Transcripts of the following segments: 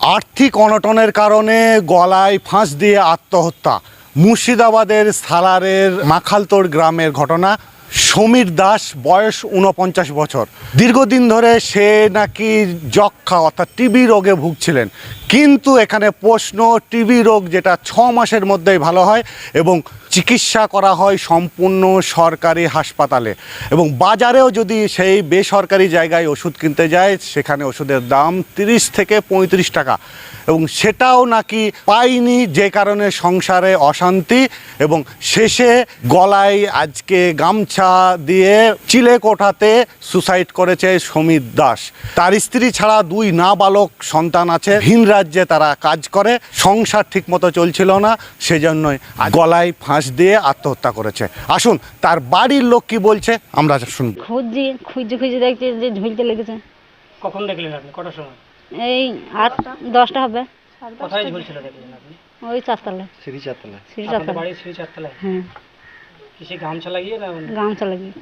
আর্থিক অনটনের কারণে গলায় ফাঁস দিয়ে আত্মহত্যা। মুর্শিদাবাদের সালারের মাখালতোড় গ্রামের ঘটনা। সমীর দাস, বয়স উনপঞ্চাশ বছর। দীর্ঘদিন ধরে সে নাকি যক্ষা অর্থাৎ টিবি রোগে ভুগছিলেন। কিন্তু এখানে প্রশ্ন টিবি রোগ যেটা ছ মাসের মধ্যেই ভালো হয় এবং চিকিৎসা করা হয় সম্পূর্ণ সরকারি হাসপাতালে। এবং বাজারেও যদি সেই বেসরকারি জায়গায় ওষুধ কিনতে যায়, সেখানে ওষুধের দাম তিরিশ থেকে পঁয়ত্রিশ টাকা। এবং সেটাও নাকি পাইনি যে কারণে সংসারে অশান্তি এবং শেষে গলায় আজকে গামছা দিয়ে চিলে কোঠাতে সুসাইড করেছে সমীর দাস। তার স্ত্রী ছাড়া দুই নাবালক সন্তান আছে ভিন রাজ্যে তারা কাজ করে সংসার ঠিকমতো চলছিল না সেজন্যই গলায় ফাঁস দিয়ে আত্মহত্যা করেছে। আসুন তার বাড়ির লোক কি বলছে আমরা শুনব। খুঁজছি খুঁজে খুঁজে দেখছি যে ঝুলতে লেগেছে। কখন দেখলেন আপনি? কটার সময়? এই আট দশটা হবে। কোথায় ঝুলছিল দেখলেন আপনি? ওই চারতলায়। সিঁড়ি চারতলা সিঁড়ি আপনাদের চারতলা বাড়ির সিঁড়ি চারতলায়? হ্যাঁ। কি সে গামছা লাগিয়ে না গামছা লাগিয়ে।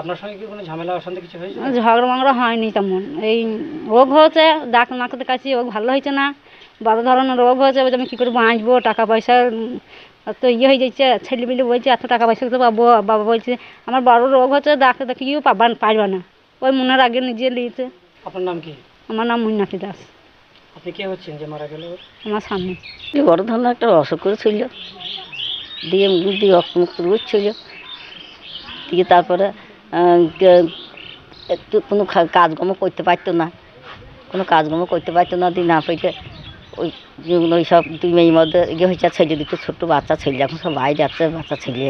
আপনার সঙ্গে কি কোনো ঝামেলা অশান্তি কিছু হয়েছে? ঝগড়া মাগড়া হয়নি তেমন। এই রোগ হয়েছে ডাক্তার কাছে রোগ ভালো হয়েছে না। বড় ধরনের রোগ হয়েছে বলছে আমি কী করে বাঁচবো টাকা পয়সা তো ইয়ে হয়ে যাচ্ছে ছেলে মিলে বলছে এত টাকা পয়সা তো পাবো? বাবা বলছে আমার বড় রোগ হচ্ছে ডাক্তার দেখিয়েও পাবা পারবে না। ওই মনের আগে নিজে নিয়েছে আপনার নাম কি? আমার নাম মীনাক্ষী দাস। আপনি কে হচ্ছেন যে মারা গেল? আমার সামনে এই বড় ধরনের একটা অসুখ করেছিল দিয়ে মুখ দিয়ে রক্ত মুক্ত উঠছিল দিয়ে তারপরে একটু কোনো কাজকর্ম করতে পারতো না। কোনো কাজকর্ম করতে পারতো না দিয়ে না পেটে ওই যেগুলো ওই সব দুই মেয়ের মধ্যে ইয়ে হয়েছে আর ছেলে দুটো ছোট্ট বাচ্চা ছেলে এখন সব বাইরে যাচ্ছে বাচ্চা ছেলে।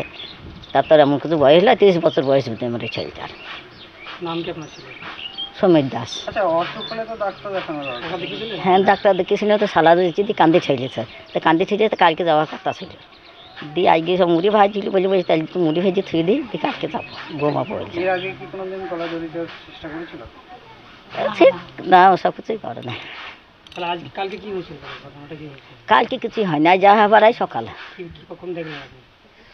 তারপর এমন কিছু বয়স হলো তিরিশ বছর বয়স হতে আমার এই ছেলেটার। নাম কি আপনার ছিল সমীর দাস। আচ্ছা দেখিয়েছিলেন। হ্যাঁ ডাক্তার দেখিয়েছিল তো সালা দিয়েছি দিয়ে কান্দে ছেড়েছে তো কান্দে ছেড়েছে কালকে যাওয়ার কথা ছিল। দিয়ে আজকে সব মুড়ি ভাজছিল বলে বলছি তাহলে তো মুড়ি ভেজে থুয়ে দিই দিয়ে কালকে যাব বৌমা বলছে এর আগে কি কোনোদিন গলা জড়িত চেষ্টা করেছিল? সে না ওসব কিছুই করে না তাহলে আজ কালকে কি হয়েছিল? ঘটনাটা কি হয়েছিল? কালকে কিছুই হয় না যা হবার আই সকালে। কি কি কখন দেখলেন আপনি?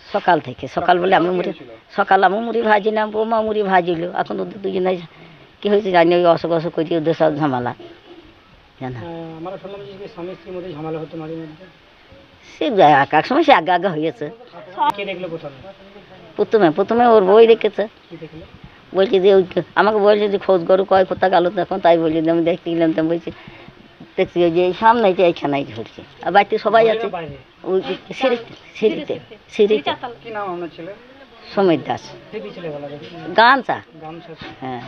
সকাল থেকে সকাল বলে আমি মুড়ি সকাল আমি মুড়ি ভাজি না বৌমা মুড়ি ভাজিল এখন ওদের দুজনে কী হয়েছে জানি ওই অসুখ অসুখ করি ওদের সব ঝামেলা। জানা? আহ, আমরা শুনলাম যে স্বামী স্ত্রীর মধ্যে ঝামেলা হতো মাঝে মধ্যে। সে এক এক সময় সে আগে আগে হয়েছে প্রথমে? প্রথমে প্রথমে ওর বই দেখল? বলছি যে ওই আমাকে বলছে যে খোঁজ গরু কয় কোথা গেল তখন তাই বলছি আমি দেখতে গেলাম তো বলছি দেখছি যে এই সামনে যে এইখানেই ঝুলছে আর বাড়িতে সবাই আছে। ওই সিঁড়িতে সিঁড়িতে। সিঁড়িতে কি নাম আপনার ছেলে সমীর দাস গামছা। গামছা। হ্যাঁ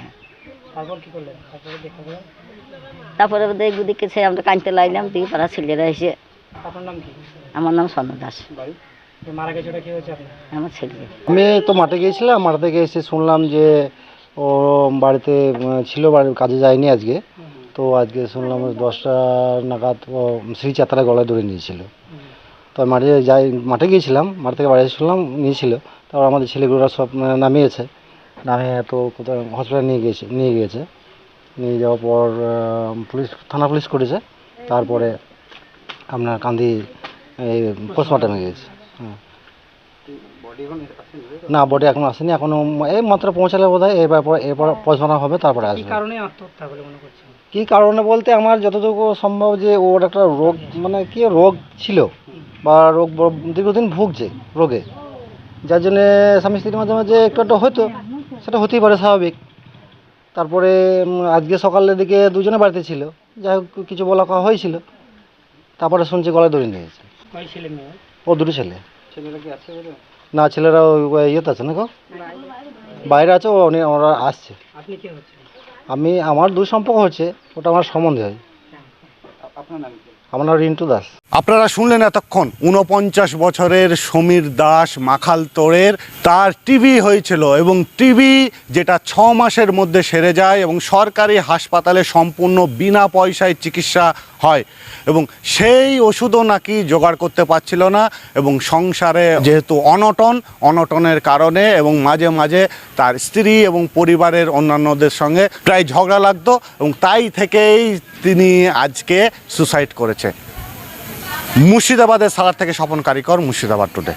তারপর দেখব দেখেছে আমরা কানতে লাগলাম দিয়ে পাড়া ছেলেরা এসে আপনার নাম কি? আমার নাম সন্ধ্যা দাস। বাড়ি? মারা গেছে ওটা কি হয়েছে আপনার? আমার ছেলে। আমি তো মাঠে গিয়েছিলাম মাঠ থেকে এসে শুনলাম যে ও বাড়িতে ছিল বাড়ির কাজে যায়নি আজকে। তো আজকে শুনলাম ওই দশটা নাগাদ ও শ্রী চাতারা গলায় ধরে নিয়েছিল। তো মাঠে যাই মাঠে গিয়েছিলাম মাঠ থেকে বাড়ি শুনলাম নিয়েছিল। তারপর আমাদের ছেলেগুলোরা সব নামিয়েছে। নামিয়ে তো কোথাও হসপিটালে নিয়ে গিয়েছে নিয়ে গিয়েছে। নিয়ে যাওয়ার পর পুলিশ থানা পুলিশ করেছে। তারপরে আপনার কান্দি এই পোস্টমর্টমে গিয়েছে হ্যাঁ। না বডি এখন আসেনি এখনও এই মাত্র পৌঁছালে বোধ হয় এবার পর- এরপর পৌঁছানো হবে তারপরে আসবে। কারণে আত্মহত্যা বলে মনে করছেন? কি কারণে বলতে আমার যতটুকু সম্ভব যে ওর একটা রোগ মানে কি রোগ ছিল বা রোগ দীর্ঘদিন ভুগছে রোগে যার জন্যে স্বামী স্ত্রীর মাঝে মাঝে একটু একটু হয়তো সেটা হতেই পারে স্বাভাবিক। তারপরে আজকে সকালের দিকে দুজনে বাড়িতে ছিল যাই হোক কিছু বলা হয়েছিল। তারপরে শুনছি গলায় দড়ি নিয়েছে কয় ছেলে মেয়ে? ও দুটো ছেলে। ছেলেরা কি আছে না ছেলেরা ওই ইয়েতে আছে না গো? বাইরে আছে ও উনি ওরা আসছে। আপনি কে হচ্ছেন? আমি আমার দুই সম্পর্ক হচ্ছে ওটা আমার সম্বন্ধে হয়। আপনার নাম কি? আমার রিন্টু দাস। আপনারা শুনলেন এতক্ষণ উনপঞ্চাশ বছরের সমীর দাস মাখাল তোড়ের তার টিভি হয়েছিল এবং টিভি যেটা ছ মাসের মধ্যে সেরে যায় এবং সরকারি হাসপাতালে সম্পূর্ণ বিনা পয়সায় চিকিৎসা হয় এবং সেই ওষুধও নাকি জোগাড় করতে পারছিল না এবং সংসারে যেহেতু অনটন, অনটনের কারণে এবং মাঝে মাঝে তার স্ত্রী এবং পরিবারের অন্যান্যদের সঙ্গে প্রায় ঝগড়া লাগতো এবং তাই থেকেই তিনি আজকে সুসাইড করেছে। মুর্শিদাবাদের সালার থেকে স্বপন কারিকর মুর্শিদাবাদ টুডে